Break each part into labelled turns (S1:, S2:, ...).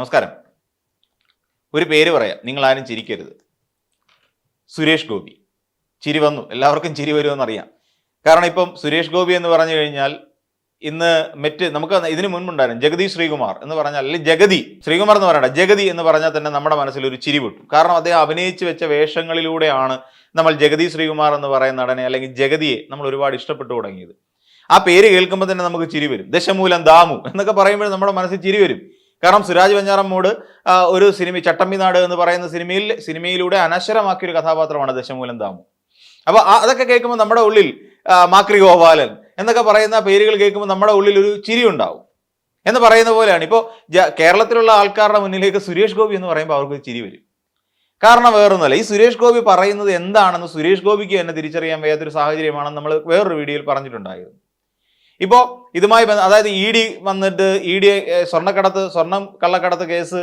S1: നമസ്കാരം. ഒരു പേര് പറയാം. നിങ്ങൾ ആരും ചിരിക്കരുത്. സുരേഷ് ഗോപി. ചിരി വന്നു. എല്ലാവർക്കും ചിരി വരുമെന്നറിയാം. കാരണം ഇപ്പം സുരേഷ് ഗോപി എന്ന് പറഞ്ഞു കഴിഞ്ഞാൽ ഇന്ന് മറ്റ് നമുക്ക് ഇതിനു മുൻപുണ്ടായിരുന്നു ജഗതി ശ്രീകുമാർ എന്ന് പറഞ്ഞാൽ അല്ലെങ്കിൽ ജഗതി ശ്രീകുമാർ എന്ന് പറയണ്ട ജഗതി എന്ന് പറഞ്ഞാൽ തന്നെ നമ്മുടെ മനസ്സിൽ ഒരു ചിരി വിട്ടു കാരണം അദ്ദേഹം അഭിനയിച്ചു വെച്ച വേഷങ്ങളിലൂടെയാണ് നമ്മൾ ജഗതി ശ്രീകുമാർ എന്ന് പറയുന്ന നടനെ അല്ലെങ്കിൽ ജഗതിയെ നമ്മൾ ഒരുപാട് ഇഷ്ടപ്പെട്ടു തുടങ്ങിയത്. ആ പേര് കേൾക്കുമ്പോൾ തന്നെ നമുക്ക് ചിരി വരും. ദശമൂലം ദാമു എന്നൊക്കെ പറയുമ്പോൾ നമ്മുടെ മനസ്സിൽ ചിരി വരും. കാരണം സുരാജ് വെഞ്ഞാറമ്മൂട് ഒരു സിനിമ ചട്ടമ്പിനാട് എന്ന് പറയുന്ന സിനിമയിൽ സിനിമയിലൂടെ അനശ്വരമാക്കിയ ഒരു കഥാപാത്രമാണ് ദശമൂലം ദാമു. അപ്പോൾ അതൊക്കെ കേൾക്കുമ്പോൾ നമ്മുടെ ഉള്ളിൽ മാക്രി ഗോപാലൻ എന്നൊക്കെ പറയുന്ന പേരുകൾ കേൾക്കുമ്പോൾ നമ്മുടെ ഉള്ളിൽ ഒരു ചിരി ഉണ്ടാവും. എന്ന് പറയുന്ന പോലെയാണ്. ഇപ്പോൾ കേരളത്തിലുള്ള ആൾക്കാരുടെ മുന്നിലേക്ക് സുരേഷ് ഗോപി എന്ന് പറയുമ്പോൾ അവർക്ക് ചിരി വരും. കാരണം വേറൊന്നുമല്ല ഈ സുരേഷ് ഗോപി പറയുന്നത് എന്താണെന്ന് സുരേഷ് ഗോപിക്ക് തന്നെ തിരിച്ചറിയാൻ വയ്യാത്തൊരു സാഹചര്യമാണെന്ന് നമ്മൾ വേറൊരു വീഡിയോയിൽ പറഞ്ഞിട്ടുണ്ടായിരുന്നു. ഇപ്പോൾ ഇതുമായി അതായത് ഇ ഡി വന്നിട്ട് ഇ ഡി സ്വർണക്കടത്ത് സ്വർണം കള്ളക്കടത്ത് കേസ്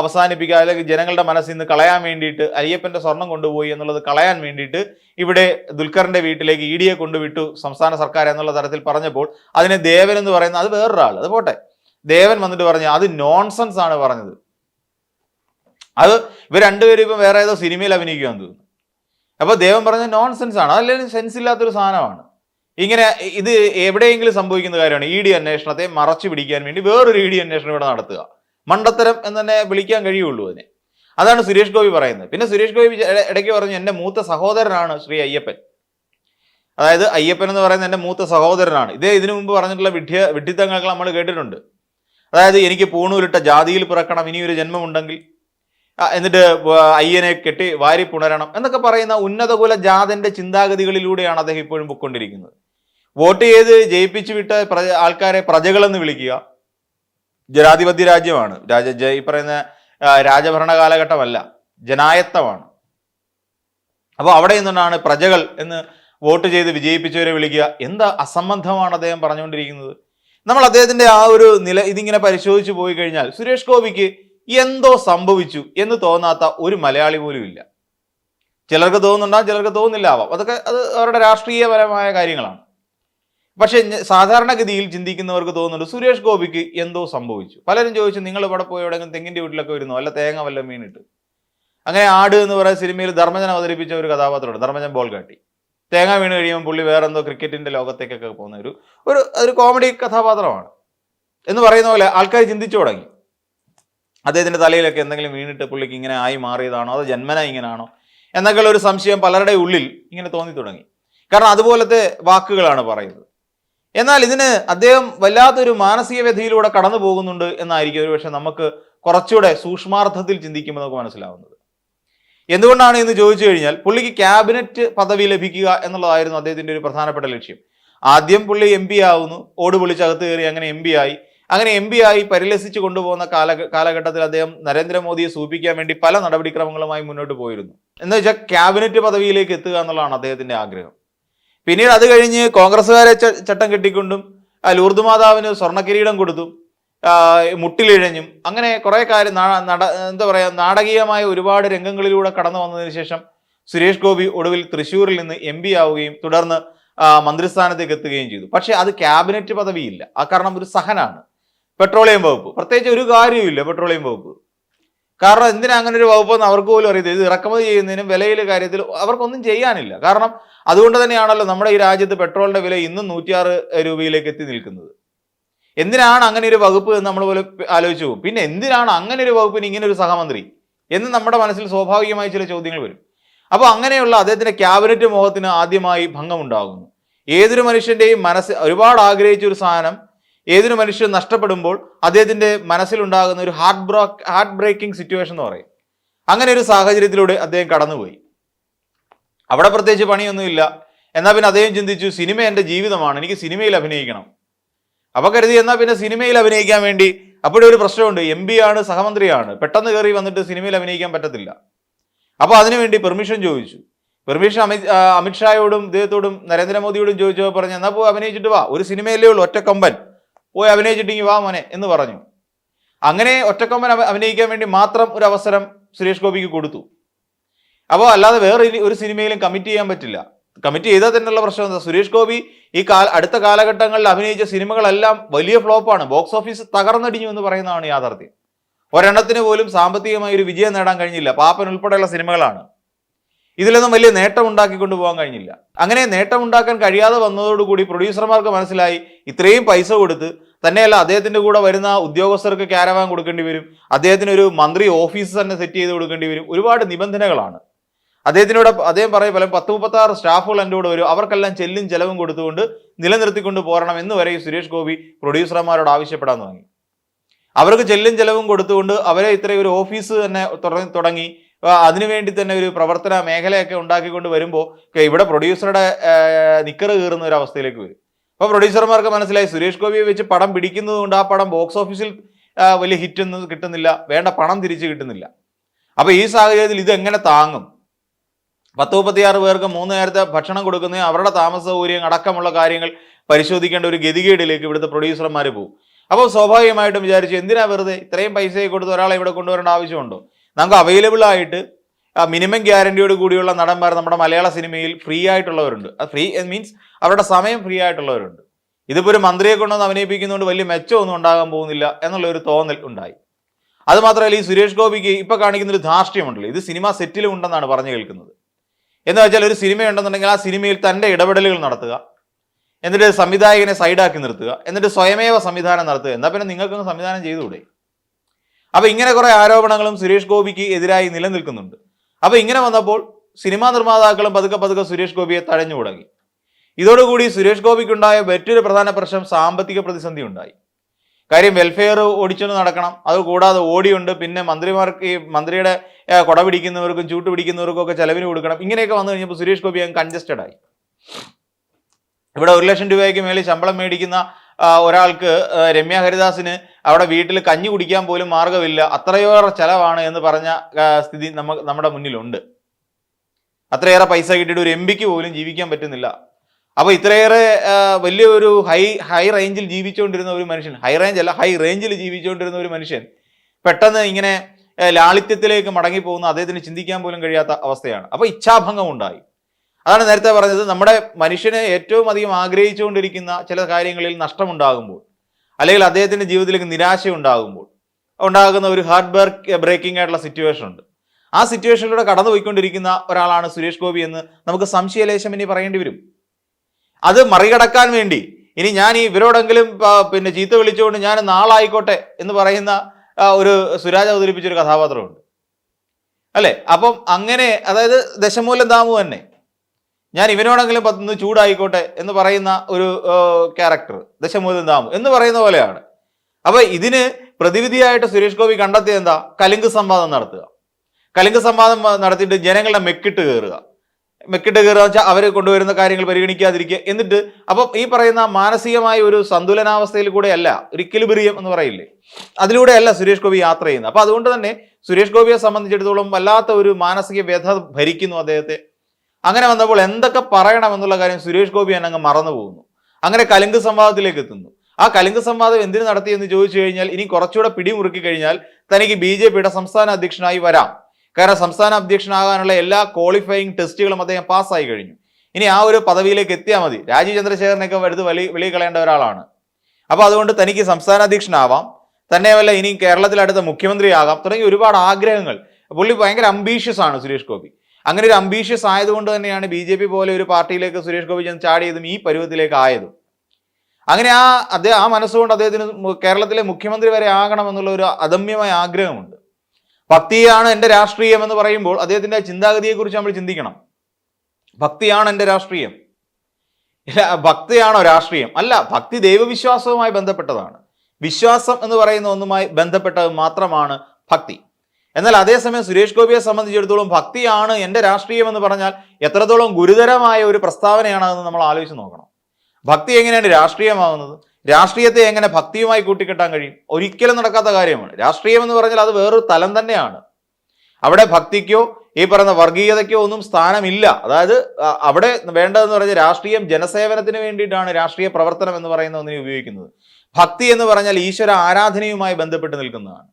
S1: അവസാനിപ്പിക്കുക അല്ലെങ്കിൽ ജനങ്ങളുടെ മനസ്സിൽ നിന്ന് കളയാൻ വേണ്ടിയിട്ട് അയ്യപ്പന്റെ സ്വർണം കൊണ്ടുപോയി എന്നുള്ളത് കളയാൻ വേണ്ടിയിട്ട് ഇവിടെ ദുൽഖറിന്റെ വീട്ടിലേക്ക് ഇ ഡിയെ കൊണ്ടുവിട്ടു സംസ്ഥാന സർക്കാർ എന്നുള്ള തരത്തിൽ പറഞ്ഞപ്പോൾ അതിനെ ദേവൻ എന്ന് പറയുന്ന അത് വേറൊരാൾ അത് പോട്ടെ. ദേവൻ വന്നിട്ട് പറഞ്ഞു അത് നോൺസെൻസ് ആണ് പറഞ്ഞത്. അത് ഇവർ രണ്ടുപേരും ഇപ്പം വേറെ ഏതോ സിനിമയിൽ അഭിനയിക്കുമെന്ന് തോന്നുന്നു. അപ്പോൾ ദേവൻ പറഞ്ഞ നോൺസെൻസ് ആണ്. അതല്ലെങ്കിൽ സെൻസ് ഇല്ലാത്തൊരു സാധനമാണ്. ഇങ്ങനെ ഇത് എവിടെയെങ്കിലും സംഭവിക്കുന്ന കാര്യമാണ്. ഇ ഡി അന്വേഷണത്തെ മറച്ചു പിടിക്കാൻ വേണ്ടി വേറൊരു ഇ ഡി അന്വേഷണം ഇവിടെ നടത്തുക. മണ്ടത്തരം എന്ന് തന്നെ വിളിക്കാൻ കഴിയുള്ളൂ അതിനെ. അതാണ് സുരേഷ് ഗോപി പറയുന്നത്. പിന്നെ സുരേഷ് ഗോപി ഇട- ഇടയ്ക്ക് പറഞ്ഞു എന്റെ മൂത്ത സഹോദരനാണ് ശ്രീ അയ്യപ്പൻ. അതായത് അയ്യപ്പൻ എന്ന് പറയുന്നത് എന്റെ മൂത്ത സഹോദരനാണ്. ഇതേ ഇതിനു മുമ്പ് പറഞ്ഞിട്ടുള്ള വിഡ്ഢിയ വിഡ്ഢിത്തങ്ങൾക്ക് നമ്മൾ കേട്ടിട്ടുണ്ട്. അതായത് എനിക്ക് പൂണൂരിട്ട ജാതിയിൽ പിറക്കണം ഇനിയൊരു ജന്മമുണ്ടെങ്കിൽ എന്നിട്ട് അയ്യനെ കെട്ടി വാരി പുണരണം എന്നൊക്കെ പറയുന്ന ഉന്നതകുല ജാതന്റെ ചിന്താഗതികളിലൂടെയാണ് അദ്ദേഹം ഇപ്പോഴും പൊക്കൊണ്ടിരിക്കുന്നത് വോട്ട് ചെയ്ത് ജയിപ്പിച്ചു വിട്ട പ്രജ ആൾക്കാരെ പ്രജകളെന്ന് വിളിക്കുക ജനാധിപത്യ രാജ്യമാണ്. രാജ ഈ പറയുന്ന രാജഭരണ കാലഘട്ടമല്ല ജനായത്തമാണ്. അപ്പോൾ അവിടെ നിന്നാണ് പ്രജകൾ എന്ന് വോട്ട് ചെയ്ത് വിജയിപ്പിച്ചവരെ വിളിക്കുക. എന്താ അസംബന്ധമാണ് അദ്ദേഹം പറഞ്ഞുകൊണ്ടിരിക്കുന്നത്? നമ്മൾ അദ്ദേഹത്തിന്റെ ആ ഒരു നില ഇതിങ്ങനെ പരിശോധിച്ച് പോയി കഴിഞ്ഞാൽ സുരേഷ് ഗോപിക്ക് എന്തോ സംഭവിച്ചു എന്ന് തോന്നാത്ത ഒരു മലയാളി പോലും ഇല്ല. ചിലർക്ക് തോന്നുന്നുണ്ടാവും ചിലർക്ക് തോന്നുന്നില്ലാവാം. അതൊക്കെ അത് അവരുടെ രാഷ്ട്രീയപരമായ കാര്യങ്ങളാണ്. പക്ഷെ സാധാരണഗതിയിൽ ചിന്തിക്കുന്നവർക്ക് തോന്നുന്നുണ്ട് സുരേഷ് ഗോപിക്ക് എന്തോ സംഭവിച്ചു. പലരും ചോദിച്ചു നിങ്ങൾ ഇവിടെ പോയി എവിടെയെങ്കിലും തെങ്ങിന്റെ വീട്ടിലൊക്കെ വരുന്നു? അല്ല തേങ്ങ വല്ല മീനിട്ട്? അങ്ങനെ ആട് എന്ന് പറയുന്ന സിനിമയിൽ ധർമ്മജൻ അവതരിപ്പിച്ച ഒരു കഥാപാത്രമുണ്ട് ധർമ്മജൻ ബോൾ കാട്ടി തേങ്ങ വീണ് കഴിയുമ്പോൾ പുള്ളി വേറെന്തോ ക്രിക്കറ്റിന്റെ ലോകത്തേക്കൊക്കെ പോകുന്ന ഒരു ഒരു കോമഡി കഥാപാത്രമാണ്. എന്ന് പറയുന്ന പോലെ ആൾക്കാർ ചിന്തിച്ചു തുടങ്ങി. അദ്ദേഹത്തിന്റെ തലയിലൊക്കെ എന്തെങ്കിലും വീണിട്ട് പുള്ളിക്ക് ഇങ്ങനെ ആയി മാറിയതാണോ? അതോ ജന്മന ഇങ്ങനെയാണോ എന്നൊക്കെയുള്ള ഒരു സംശയം പലരുടെ ഉള്ളിൽ ഇങ്ങനെ തോന്നി തുടങ്ങി. കാരണം അതുപോലത്തെ വാക്കുകളാണ് പറയുന്നത്. എന്നാൽ ഇതിന് അദ്ദേഹം വല്ലാത്തൊരു മാനസിക വ്യഥയിലൂടെ കടന്നു പോകുന്നുണ്ട് എന്നായിരിക്കും ഒരു പക്ഷെ നമുക്ക് കുറച്ചുകൂടെ സൂക്ഷ്മാർത്ഥത്തിൽ ചിന്തിക്കുമ്പോൾ നമുക്ക് മനസ്സിലാവുന്നത്. എന്തുകൊണ്ടാണ് എന്ന് ചോദിച്ചു കഴിഞ്ഞാൽ പുള്ളിക്ക് ക്യാബിനറ്റ് പദവി ലഭിക്കുക എന്നുള്ളതായിരുന്നു അദ്ദേഹത്തിന്റെ ഒരു പ്രധാനപ്പെട്ട ലക്ഷ്യം. ആദ്യം പുള്ളി എം പി ആവുന്നു. ഓട് പൊളിച്ചകത്ത് കയറി അങ്ങനെ എം പി ആയി. അങ്ങനെ എം പി ആയി പരിലസിച്ച് കൊണ്ടുപോകുന്ന കാല കാലഘട്ടത്തിൽ അദ്ദേഹം നരേന്ദ്രമോദിയെ സൂചിപ്പിക്കാൻ വേണ്ടി പല നടപടിക്രമങ്ങളുമായി മുന്നോട്ട് പോയിരുന്നു. എന്ന് വെച്ചാൽ ക്യാബിനറ്റ് പദവിയിലേക്ക് എത്തുക എന്നുള്ളതാണ് അദ്ദേഹത്തിന്റെ ആഗ്രഹം. പിന്നീട് അത് കഴിഞ്ഞ് കോൺഗ്രസ്സുകാരെ ചട്ടം കെട്ടിക്കൊണ്ടും ലൂർദ് മാതാവിന് സ്വർണക്കിരീടം കൊടുത്തു മുട്ടിലിഴഞ്ഞും അങ്ങനെ കുറേ കാര്യം നട എന്താ പറയുക നാടകീയമായ ഒരുപാട് രംഗങ്ങളിലൂടെ കടന്നു വന്നതിന് ശേഷം സുരേഷ് ഗോപി ഒടുവിൽ തൃശ്ശൂരിൽ നിന്ന് എം പി ആവുകയും തുടർന്ന് മന്ത്രിസ്ഥാനത്തേക്ക് എത്തുകയും ചെയ്തു. പക്ഷേ അത് ക്യാബിനറ്റ് പദവിയില്ല. ആ കാരണം ഒരു സഹനാണ്. പെട്രോളിയം വകുപ്പ്. പ്രത്യേകിച്ച് ഒരു കാര്യവുമില്ല പെട്രോളിയം വകുപ്പ്. കാരണം എന്തിനാ അങ്ങനെ ഒരു വകുപ്പ് എന്ന് അവർക്ക് പോലും അറിയത്തില്ല. ഇത് ഇറക്കുമതി ചെയ്യുന്നതിനും വിലയിലെ കാര്യത്തിൽ അവർക്കൊന്നും ചെയ്യാനില്ല. കാരണം അതുകൊണ്ട് തന്നെയാണല്ലോ നമ്മുടെ ഈ രാജ്യത്ത് പെട്രോളിന്റെ വില ഇന്നും നൂറ്റിയാറ് രൂപയിലേക്ക് എത്തി നിൽക്കുന്നത്. എന്തിനാണ് അങ്ങനെ ഒരു വകുപ്പ് എന്ന് നമ്മൾ പോലും ആലോചിച്ചു പോകും. പിന്നെ എന്തിനാണ് അങ്ങനെ ഒരു വകുപ്പിന് ഇങ്ങനെ ഒരു സഹമന്ത്രി എന്ന് നമ്മുടെ മനസ്സിൽ സ്വാഭാവികമായി ചില ചോദ്യങ്ങൾ വരും. അപ്പോൾ അങ്ങനെയുള്ള അദ്ദേഹത്തിന്റെ ക്യാബിനറ്റ് മുഖത്തിന് ആദ്യമായി ഭംഗമുണ്ടാകുന്നു. ഏതൊരു മനുഷ്യന്റെയും മനസ്സ് ഒരുപാട് ആഗ്രഹിച്ച ഒരു സാധനം ഏതൊരു മനുഷ്യൻ നഷ്ടപ്പെടുമ്പോൾ അദ്ദേഹത്തിന്റെ മനസ്സിലുണ്ടാകുന്ന ഒരു heart broke heart breaking situation എന്ന് പറയും. അങ്ങനെ ഒരു സാഹചര്യത്തിലൂടെ അദ്ദേഹം കടന്നുപോയി. അവിടെ പ്രത്യേകിച്ച് പണിയൊന്നുമില്ല. എന്നാൽ പിന്നെ അദ്ദേഹം ചിന്തിച്ചു സിനിമ എന്റെ ജീവിതമാണ് എനിക്ക് സിനിമയിൽ അഭിനയിക്കണം. അപ്പോൾ കരുതി എന്നാൽ പിന്നെ സിനിമയിൽ അഭിനയിക്കാൻ വേണ്ടി? അപ്പോഴും ഒരു പ്രശ്നമുണ്ട്. എം പി ആണ് സഹമന്ത്രിയാണ്. പെട്ടെന്ന് കയറി വന്നിട്ട് സിനിമയിൽ അഭിനയിക്കാൻ പറ്റത്തില്ല. അപ്പോൾ അതിനുവേണ്ടി പെർമിഷൻ ചോദിച്ചു. പെർമിഷൻ അമിത് അമിത്ഷായോടും ഇദ്ദേഹത്തോടും നരേന്ദ്രമോദിയോടും ചോദിച്ചപ്പോൾ പറഞ്ഞു എന്നാൽ പോ അഭിനയിച്ചിട്ട് വാ. ഒരു സിനിമയല്ലേ ഉള്ളൂ ഒറ്റക്കൊമ്പൻ. പോയി അഭിനയിച്ചിട്ടെങ്കിൽ വാ മോനെ എന്ന് പറഞ്ഞു. അങ്ങനെ ഒറ്റക്കൊമ്പൻ അഭിനയിക്കാൻ വേണ്ടി മാത്രം ഒരു അവസരം സുരേഷ് ഗോപിക്ക് കൊടുത്തു. അപ്പോൾ അല്ലാതെ വേറെ ഒരു സിനിമയിലും കമ്മിറ്റ് ചെയ്യാൻ പറ്റില്ല. കമ്മിറ്റ് ചെയ്താൽ തന്നെയുള്ള പ്രശ്നം എന്താ? സുരേഷ് ഗോപി ഈ കാല അടുത്ത കാലഘട്ടങ്ങളിൽ അഭിനയിച്ച സിനിമകളെല്ലാം വലിയ ഫ്ലോപ്പാണ്. ബോക്സ് ഓഫീസ് തകർന്നടിഞ്ഞു എന്ന് പറയുന്നതാണ് യാഥാർത്ഥ്യം. ഒരെണ്ണത്തിന് പോലും സാമ്പത്തികമായി ഒരു വിജയം നേടാൻ കഴിഞ്ഞില്ല. പാപ്പൻ ഉൾപ്പെടെയുള്ള സിനിമകളാണ്. ഇതിലൊന്നും വലിയ നേട്ടം ഉണ്ടാക്കിക്കൊണ്ട് പോകാൻ കഴിഞ്ഞില്ല. അങ്ങനെ നേട്ടം ഉണ്ടാക്കാൻ കഴിയാതെ വന്നതോടുകൂടി പ്രൊഡ്യൂസർമാർക്ക് മനസ്സിലായി ഇത്രയും പൈസ കൊടുത്ത് തന്നെയല്ല അദ്ദേഹത്തിന്റെ കൂടെ വരുന്ന ഉദ്യോഗസ്ഥർക്ക് ക്യാരവാൻ കൊടുക്കേണ്ടി വരും. അദ്ദേഹത്തിന് ഒരു മന്ത്രി ഓഫീസ് തന്നെ സെറ്റ് ചെയ്ത് കൊടുക്കേണ്ടി വരും. ഒരുപാട് നിബന്ധനകളാണ്. അദ്ദേഹത്തിനോട് അദ്ദേഹം പറയും പല പത്ത് മുപ്പത്താറ് സ്റ്റാഫുകൾ എന്റെ കൂടെ വരും. അവർക്കെല്ലാം ചെല്ലും ചെലവും കൊടുത്തുകൊണ്ട് നിലനിർത്തിക്കൊണ്ട് പോരണം എന്ന് വരെ ഈ സുരേഷ് ഗോപി പ്രൊഡ്യൂസർമാരോട് ആവശ്യപ്പെടാൻ തുടങ്ങി. അവർക്ക് ചെല്ലും ചെലവും കൊടുത്തുകൊണ്ട് അവരെ ഇത്രയും ഒരു ഓഫീസ് തന്നെ തുടങ്ങി. അതിനുവേണ്ടി തന്നെ ഒരു പ്രവർത്തന മേഖലയൊക്കെ ഉണ്ടാക്കിക്കൊണ്ട് വരുമ്പോൾ ഇവിടെ പ്രൊഡ്യൂസറുടെ നിക്കറ് കീറുന്ന ഒരു അവസ്ഥയിലേക്ക് വരും. അപ്പോൾ പ്രൊഡ്യൂസർമാർക്ക് മനസ്സിലായി സുരേഷ് ഗോപിയെ വെച്ച് പടം പിടിക്കുന്നതുകൊണ്ട് ആ പടം ബോക്സ് ഓഫീസിൽ വലിയ ഹിറ്റ് ഒന്നും കിട്ടുന്നില്ല വേണ്ട പണം തിരിച്ച് കിട്ടുന്നില്ല. അപ്പോൾ ഈ സാഹചര്യത്തിൽ ഇത് എങ്ങനെ താങ്ങും? പത്ത് മുപ്പത്തിയാറ് പേർക്ക് മൂന്ന് നേരത്തെ ഭക്ഷണം കൊടുക്കുന്ന അവരുടെ താമസ സൗകര്യം അടക്കമുള്ള കാര്യങ്ങൾ പരിശോധിക്കേണ്ട ഒരു ഗതികേടിലേക്ക് ഇവിടുത്തെ പ്രൊഡ്യൂസർമാർ പോകും. അപ്പോൾ സ്വാഭാവികമായിട്ടും വിചാരിച്ചു എന്തിനാ വെറുതെ ഇത്രയും പൈസയൊക്കെ കൊടുത്ത് ഒരാളെ ഇവിടെ കൊണ്ടുവരേണ്ട ആവശ്യമുണ്ടോ? നമുക്ക് അവൈലബിൾ ആയിട്ട് മിനിമം ഗ്യാരണ്ടിയോട് കൂടിയുള്ള നടന്മാർ നമ്മുടെ മലയാള സിനിമയിൽ ഫ്രീ ആയിട്ടുള്ളവരുണ്ട്. അത് ഫ്രീ മീൻസ് അവരുടെ സമയം ഫ്രീ ആയിട്ടുള്ളവരുണ്ട്. ഇതിപ്പോൾ ഒരു മന്ത്രിയെ കൊണ്ടുവന്ന് അഭിനയിപ്പിക്കുന്നതുകൊണ്ട് വലിയ മെച്ചമൊന്നും ഉണ്ടാകാൻ പോകുന്നില്ല എന്നുള്ള ഒരു തോന്നൽ ഉണ്ടായി. അതുമാത്രമല്ല ഈ സുരേഷ് ഗോപിക്ക് ഇപ്പോൾ കാണിക്കുന്ന ഒരു ധാർഷ്ട്യമുണ്ടല്ലോ. ഇത് സിനിമ സെറ്റിലും ഉണ്ടെന്നാണ് പറഞ്ഞു കേൾക്കുന്നത്. എന്ന് വെച്ചാൽ ഒരു സിനിമ ഉണ്ടെന്നുണ്ടെങ്കിൽ ആ സിനിമയിൽ തന്റെ ഇടപെടലുകൾ നടത്തുക എന്നിട്ട് സംവിധായകനെ സൈഡാക്കി നിർത്തുക എന്നിട്ട് സ്വയമേവ സംവിധാനം നടത്തുക. എന്നാൽ പിന്നെ നിങ്ങൾക്കൊന്ന് സംവിധാനം ചെയ്തുകൂടെ? അപ്പൊ ഇങ്ങനെ കുറെ ആരോപണങ്ങളും സുരേഷ് ഗോപിക്ക് എതിരായി നിലനിൽക്കുന്നുണ്ട്. അപ്പൊ ഇങ്ങനെ വന്നപ്പോൾ സിനിമാ നിർമ്മാതാക്കളും പതുക്കെ പതുക്കെ സുരേഷ് ഗോപിയെ തഴഞ്ഞു തുടങ്ങി. ഇതോടുകൂടി സുരേഷ് ഗോപിക്കുണ്ടായ മറ്റൊരു പ്രധാന പ്രശ്നം സാമ്പത്തിക പ്രതിസന്ധി ഉണ്ടായി. കാര്യം വെൽഫെയർ ഓടിച്ചൊന്ന് നടക്കണം. അത് കൂടാതെ ഓടിയുണ്ട്. പിന്നെ മന്ത്രിമാർക്ക് ഈ മന്ത്രിയുടെ കൊട പിടിക്കുന്നവർക്കും ചൂട്ട് പിടിക്കുന്നവർക്കും ഒക്കെ ചെലവിന് കൊടുക്കണം. ഇങ്ങനെയൊക്കെ വന്നു കഴിഞ്ഞപ്പോൾ സുരേഷ് ഗോപി അങ്ങ് കൺജസ്റ്റഡ് ആയി. ഇവിടെ ഒരു ലക്ഷം രൂപയ്ക്ക് മേളിൽ ശമ്പളം മേടിക്കുന്ന ഒരാൾക്ക് രമ്യ ഹരിദാസിന് അവിടെ വീട്ടിൽ കഞ്ഞി കുടിക്കാൻ പോലും മാർഗമില്ല അത്രയേറെ ചെലവാണ് എന്ന് പറഞ്ഞ സ്ഥിതി നമ്മ നമ്മുടെ മുന്നിലുണ്ട്. അത്രയേറെ പൈസ കിട്ടിയിട്ട് ഒരു എം പിക്ക് പോലും ജീവിക്കാൻ പറ്റുന്നില്ല. അപ്പോൾ ഇത്രയേറെ വലിയ വലിയൊരു ഹൈ ഹൈ റേഞ്ചിൽ ജീവിച്ചുകൊണ്ടിരുന്ന ഒരു മനുഷ്യൻ ഹൈ റേഞ്ച് അല്ല ഹൈ റേഞ്ചിൽ ജീവിച്ചുകൊണ്ടിരുന്ന ഒരു മനുഷ്യൻ പെട്ടെന്ന് ഇങ്ങനെ ലാളിത്യത്തിലേക്ക് മടങ്ങി പോകുന്ന അദ്ദേഹത്തിന് ചിന്തിക്കാൻ പോലും കഴിയാത്ത അവസ്ഥയാണ്. അപ്പോൾ ഇച്ഛാഭംഗം ഉണ്ടായി അതാണ് നേരത്തെ പറഞ്ഞത് നമ്മുടെ മനുഷ്യനെ ഏറ്റവും അധികം ആഗ്രഹിച്ചുകൊണ്ടിരിക്കുന്ന ചില കാര്യങ്ങളിൽ നഷ്ടമുണ്ടാകുമ്പോൾ അല്ലെങ്കിൽ അദ്ദേഹത്തിന്റെ ജീവിതത്തിലേക്ക് നിരാശ ഉണ്ടാകുമ്പോൾ ഉണ്ടാകുന്ന ഒരു ഹാർട്ട് ബർക്ക് ബ്രേക്കിംഗ് ആയിട്ടുള്ള സിറ്റുവേഷൻ ഉണ്ട്. ആ സിറ്റുവേഷനിലൂടെ കടന്നുപോയിക്കൊണ്ടിരിക്കുന്ന ഒരാളാണ് സുരേഷ് ഗോപി എന്ന് നമുക്ക് സംശയലേശം ഇനി പറയേണ്ടി വരും. അത് മറികടക്കാൻ വേണ്ടി ഇനി ഞാൻ ഈ ഇവരോടെങ്കിലും പിന്നെ ചീത്ത വിളിച്ചുകൊണ്ട് ഞാൻ നാളായിക്കോട്ടെ എന്ന് പറയുന്ന ഒരു സുരാജ് അവതരിപ്പിച്ചൊരു കഥാപാത്രമുണ്ട്. അല്ലേ? അപ്പം അങ്ങനെ അതായത് ദശമൂലം ദാമു തന്നെ. ഞാൻ ഇവനോടെങ്കിലും പത്തുനിന്ന് ചൂടായിക്കോട്ടെ എന്ന് പറയുന്ന ഒരു ക്യാരക്ടർ ദശമൂലം ദാമു എന്ന് പറയുന്ന പോലെയാണ്. അപ്പൊ ഇതിന് പ്രതിവിധിയായിട്ട് സുരേഷ് ഗോപി കണ്ടെത്തിയ എന്താ? കലുങ്ക് സംവാദം നടത്തുക. കലുങ്ക് സംവാദം നടത്തിയിട്ട് ജനങ്ങളുടെ മെക്കിട്ട് കയറുക. മെക്കിട്ട് കയറുക വെച്ചാൽ അവർ കൊണ്ടുവരുന്ന കാര്യങ്ങൾ പരിഗണിക്കാതിരിക്കുക. എന്നിട്ട് അപ്പം ഈ പറയുന്ന മാനസികമായ ഒരു സന്തുലനാവസ്ഥയിൽ കൂടെയല്ല ഒരു ഇക്വിലിബ്രിയം എന്ന് പറയില്ലേ? അതിലൂടെയല്ല സുരേഷ് ഗോപി യാത്ര ചെയ്യുന്നത്. അപ്പൊ അതുകൊണ്ട് തന്നെ സുരേഷ് ഗോപിയെ സംബന്ധിച്ചിടത്തോളം വല്ലാത്ത ഒരു മാനസിക വ്യഥ ഭരിക്കുന്നു അദ്ദേഹത്തെ. അങ്ങനെ വന്നപ്പോൾ എന്തൊക്കെ പറയണം എന്നുള്ള കാര്യം സുരേഷ് ഗോപി തന്നെ അങ്ങ് മറന്നു പോകുന്നു. അങ്ങനെ കലുങ്ക് സംവാദത്തിലേക്ക് എത്തുന്നു. ആ കലുങ്ക് സംവാദം എന്തിനു നടത്തി എന്ന് ചോദിച്ചു കഴിഞ്ഞാൽ ഇനി കുറച്ചുകൂടെ പിടിമുറുക്കി കഴിഞ്ഞാൽ തനിക്ക് ബി ജെ പിയുടെ സംസ്ഥാന അധ്യക്ഷനായി വരാം. കാരണം സംസ്ഥാന അധ്യക്ഷനാകാനുള്ള എല്ലാ ക്വാളിഫയിങ് ടെസ്റ്റുകളും അദ്ദേഹം പാസ്സായി കഴിഞ്ഞു. ഇനി ആ ഒരു പദവിയിലേക്ക് എത്തിയാൽ മതി. രാജീവ് ചന്ദ്രശേഖരനൊക്കെ എടുത്ത് വലി വെളി കളയേണ്ട ഒരാളാണ്. അപ്പോൾ അതുകൊണ്ട് തനിക്ക് സംസ്ഥാന അധ്യക്ഷനാവാം. തന്നെയല്ല ഇനി കേരളത്തിൽ അടുത്ത മുഖ്യമന്ത്രിയാകാം. തുടങ്ങി ഒരുപാട് ആഗ്രഹങ്ങൾ. പുള്ളി ഭയങ്കര അംബീഷ്യസ് ആണ് സുരേഷ് ഗോപി. അങ്ങനെ ഒരു അംബീഷ്യസ് ആയതുകൊണ്ട് തന്നെയാണ് ബി ജെ പി പോലെ ഒരു പാർട്ടിയിലേക്ക് സുരേഷ് ഗോപി ചെന്ന് ചാടിയതും ഈ പരുവത്തിലേക്ക് ആയതും. അങ്ങനെ ആ അദ്ദേഹം ആ മനസ്സുകൊണ്ട് അദ്ദേഹത്തിന് കേരളത്തിലെ മുഖ്യമന്ത്രി വരെ ആകണമെന്നുള്ള ഒരു അദമ്യമായ ആഗ്രഹമുണ്ട്. ഭക്തിയാണ് എന്റെ രാഷ്ട്രീയം എന്ന് പറയുമ്പോൾ അദ്ദേഹത്തിന്റെ ചിന്താഗതിയെക്കുറിച്ച് നമ്മൾ ചിന്തിക്കണം. ഭക്തിയാണ് എന്റെ രാഷ്ട്രീയം. ഭക്തിയാണോ രാഷ്ട്രീയം? അല്ല ഭക്തി ദൈവവിശ്വാസവുമായി ബന്ധപ്പെട്ടതാണ്. വിശ്വാസം എന്ന് പറയുന്ന ഒന്നുമായി ബന്ധപ്പെട്ടത് മാത്രമാണ് ഭക്തി. എന്നാൽ അതേസമയം സുരേഷ് ഗോപിയെ സംബന്ധിച്ചിടത്തോളം ഭക്തിയാണ് എന്റെ രാഷ്ട്രീയം എന്ന് പറഞ്ഞാൽ എത്രത്തോളം ഗുരുതരമായ ഒരു പ്രസ്താവനയാണ് അതെന്ന് നമ്മൾ ആലോചിച്ച് നോക്കണം. ഭക്തി എങ്ങനെയാണ് രാഷ്ട്രീയമാവുന്നത്? രാഷ്ട്രീയത്തെ എങ്ങനെ ഭക്തിയുമായി കൂട്ടിക്കെട്ടാൻ കഴിയും? ഒരിക്കലും നടക്കാത്ത കാര്യമാണ്. രാഷ്ട്രീയം എന്ന് പറഞ്ഞാൽ അത് വേറൊരു തലം തന്നെയാണ്. അവിടെ ഭക്തിക്കോ ഈ പറയുന്ന വർഗീയതയ്ക്കോ ഒന്നും സ്ഥാനമില്ല. അതായത് അവിടെ വേണ്ടതെന്ന് പറഞ്ഞാൽ രാഷ്ട്രീയം ജനസേവനത്തിന് വേണ്ടിയിട്ടാണ് രാഷ്ട്രീയ പ്രവർത്തനം എന്ന് പറയുന്ന ഒന്നിനെ ഉപയോഗിക്കുന്നത്. ഭക്തി എന്ന് പറഞ്ഞാൽ ഈശ്വര ആരാധനയുമായി ബന്ധപ്പെട്ട് നിൽക്കുന്നതാണ്.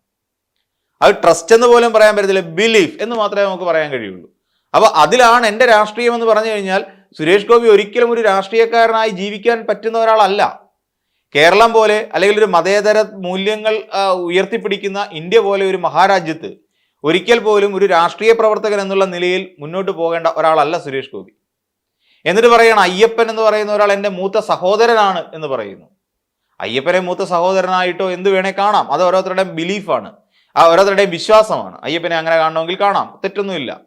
S1: അത് ട്രസ്റ്റ് എന്ന് പോലും പറയാൻ പറ്റത്തില്ല ബിലീഫ് എന്ന് മാത്രമേ നമുക്ക് പറയാൻ കഴിയുള്ളൂ. അപ്പോൾ അതിലാണ് എന്റെ രാഷ്ട്രീയം എന്ന് പറഞ്ഞു കഴിഞ്ഞാൽ സുരേഷ് ഗോപി ഒരിക്കലും ഒരു രാഷ്ട്രീയക്കാരനായി ജീവിക്കാൻ പറ്റുന്ന ഒരാളല്ല. കേരളം പോലെ അല്ലെങ്കിൽ ഒരു മതേതര മൂല്യങ്ങൾ ഉയർത്തിപ്പിടിക്കുന്ന ഇന്ത്യ പോലെ ഒരു മഹാരാജ്യത്ത് ഒരിക്കൽ പോലും ഒരു രാഷ്ട്രീയ പ്രവർത്തകൻ എന്നുള്ള നിലയിൽ മുന്നോട്ട് പോകേണ്ട ഒരാളല്ല സുരേഷ് ഗോപി. എന്നിട്ട് പറയണം അയ്യപ്പൻ എന്ന് പറയുന്ന ഒരാൾ എന്റെ മൂത്ത സഹോദരനാണ് എന്ന് പറയുന്നു. അയ്യപ്പനെ മൂത്ത സഹോദരനായിട്ടോ എന്ത് വേണേ കാണാം. അത് ഓരോരുത്തരുടെയും ബിലീഫാണ് ആ ഓരോരുത്തരുടെയും വിശ്വാസമാണ്. അയ്യപ്പനെ അങ്ങനെ കാണണമെങ്കിൽ കാണാം. തെറ്റൊന്നുമില്ല.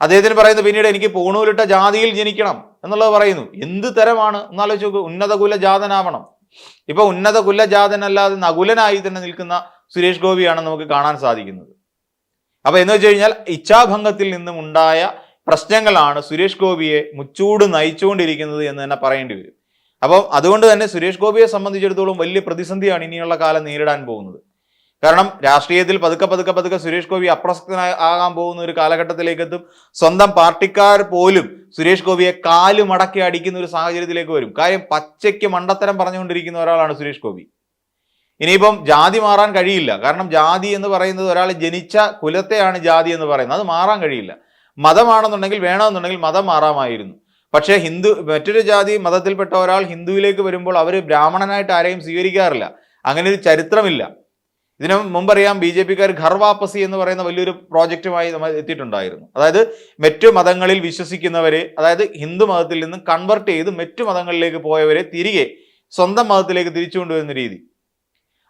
S1: അദ്ദേഹത്തിന് പറയുന്നത് പിന്നീട് എനിക്ക് പൂണൂലിട്ട ജാതിയിൽ ജനിക്കണം എന്നുള്ളത് പറയുന്നു. എന്ത് തരമാണ്? എന്നാലോചിച്ച് നോക്കൂ. ഉന്നത കുല ജാതനാവണം. ഇപ്പൊ ഉന്നത കുല ജാതനല്ലാതെ നകുലനായി തന്നെ നിൽക്കുന്ന സുരേഷ് ഗോപിയാണ് നമുക്ക് കാണാൻ സാധിക്കുന്നത്. അപ്പൊ എന്ന് വെച്ച് കഴിഞ്ഞാൽ ഇച്ഛാഭംഗത്തിൽ നിന്നും ഉണ്ടായ പ്രശ്നങ്ങളാണ് സുരേഷ് ഗോപിയെ മുച്ചൂട് നയിച്ചുകൊണ്ടിരിക്കുന്നത് എന്ന് തന്നെ പറയേണ്ടി വരും. അപ്പം അതുകൊണ്ട് തന്നെ സുരേഷ് ഗോപിയെ സംബന്ധിച്ചിടത്തോളം വലിയ പ്രതിസന്ധിയാണ് ഇനിയുള്ള കാലം നേരിടാൻ പോകുന്നത്. കാരണം രാഷ്ട്രീയത്തിൽ പതുക്കെ പതുക്കെ പതുക്കെ സുരേഷ് ഗോപി അപ്രസക്തനായി ആകാൻ പോകുന്ന ഒരു കാലഘട്ടത്തിലേക്ക് എത്തും. സ്വന്തം പാർട്ടിക്കാർ പോലും സുരേഷ് ഗോപിയെ കാൽ മടക്കി അടിക്കുന്ന ഒരു സാഹചര്യത്തിലേക്ക് വരും. കാര്യം പച്ചയ്ക്ക് മണ്ടത്തരം പറഞ്ഞുകൊണ്ടിരിക്കുന്ന ഒരാളാണ് സുരേഷ് ഗോപി. ഇനിയിപ്പം ജാതി മാറാൻ കഴിയില്ല. കാരണം ജാതി എന്ന് പറയുന്നത് ഒരാൾ ജനിച്ച കുലത്തെയാണ് ജാതി എന്ന് പറയുന്നത്. അത് മാറാൻ കഴിയില്ല. മതമാണെന്നുണ്ടെങ്കിൽ വേണമെന്നുണ്ടെങ്കിൽ മതം മാറാമായിരുന്നു. പക്ഷേ ഹിന്ദു മറ്റൊരു ജാതി മതത്തിൽപ്പെട്ട ഒരാൾ ഹിന്ദുവിലേക്ക് വരുമ്പോൾ അവർ ബ്രാഹ്മണനായിട്ട് ആരെയും സ്വീകരിക്കാറില്ല. അങ്ങനെ ഒരു ചരിത്രമില്ല. ഇതിനു മുമ്പറിയാം ബി ജെ പിക്കാർ ഘർവാപ്പസി എന്ന് പറയുന്ന വലിയൊരു പ്രോജക്റ്റുമായി നമ്മൾ എത്തിയിട്ടുണ്ടായിരുന്നു. അതായത് മറ്റു മതങ്ങളിൽ വിശ്വസിക്കുന്നവരെ അതായത് ഹിന്ദു മതത്തിൽ നിന്ന് കൺവെർട്ട് ചെയ്ത് മറ്റു മതങ്ങളിലേക്ക് പോയവരെ തിരികെ സ്വന്തം മതത്തിലേക്ക് തിരിച്ചു കൊണ്ടുവരുന്ന രീതി.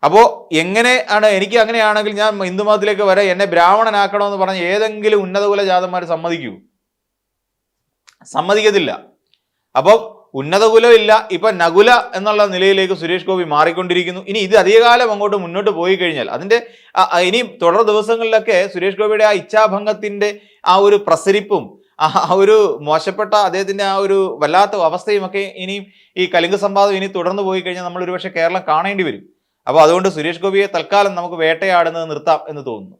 S1: അപ്പോൾ എങ്ങനെ ആണ് എനിക്ക് അങ്ങനെയാണെങ്കിൽ ഞാൻ ഹിന്ദു മതത്തിലേക്ക് വരെ എന്നെ ബ്രാഹ്മണനാക്കണമെന്ന് പറഞ്ഞ് ഏതെങ്കിലും ഉന്നതകുല ജാതന്മാർ സമ്മതിക്കൂ? സമ്മതിക്കത്തില്ല. അപ്പോൾ ഉന്നതകുലം ഇല്ല ഇപ്പൊ നകുല എന്നുള്ള നിലയിലേക്ക് സുരേഷ് ഗോപി മാറിക്കൊണ്ടിരിക്കുന്നു. ഇനി ഇത് അധികകാലം അങ്ങോട്ട് മുന്നോട്ട് പോയി കഴിഞ്ഞാൽ അതിന്റെ ഇനി തുടർ ദിവസങ്ങളിലൊക്കെ സുരേഷ് ഗോപിയുടെ ആ ഇച്ഛാഭംഗത്തിന്റെ ആ ഒരു പ്രസരിപ്പും ആ ഒരു മോശപ്പെട്ട അദ്ദേഹത്തിന്റെ ആ ഒരു വല്ലാത്ത അവസ്ഥയും ഒക്കെ ഇനിയും ഈ കലിംഗ സംവാദം ഇനി തുടർന്ന് പോയി കഴിഞ്ഞാൽ നമ്മൾ ഒരുപക്ഷെ കേരളം കാണേണ്ടി വരും. അപ്പോൾ അതുകൊണ്ട് സുരേഷ് ഗോപിയെ തൽക്കാലം നമുക്ക് വേട്ടയാടുന്നത് നിർത്താം എന്ന് തോന്നുന്നു.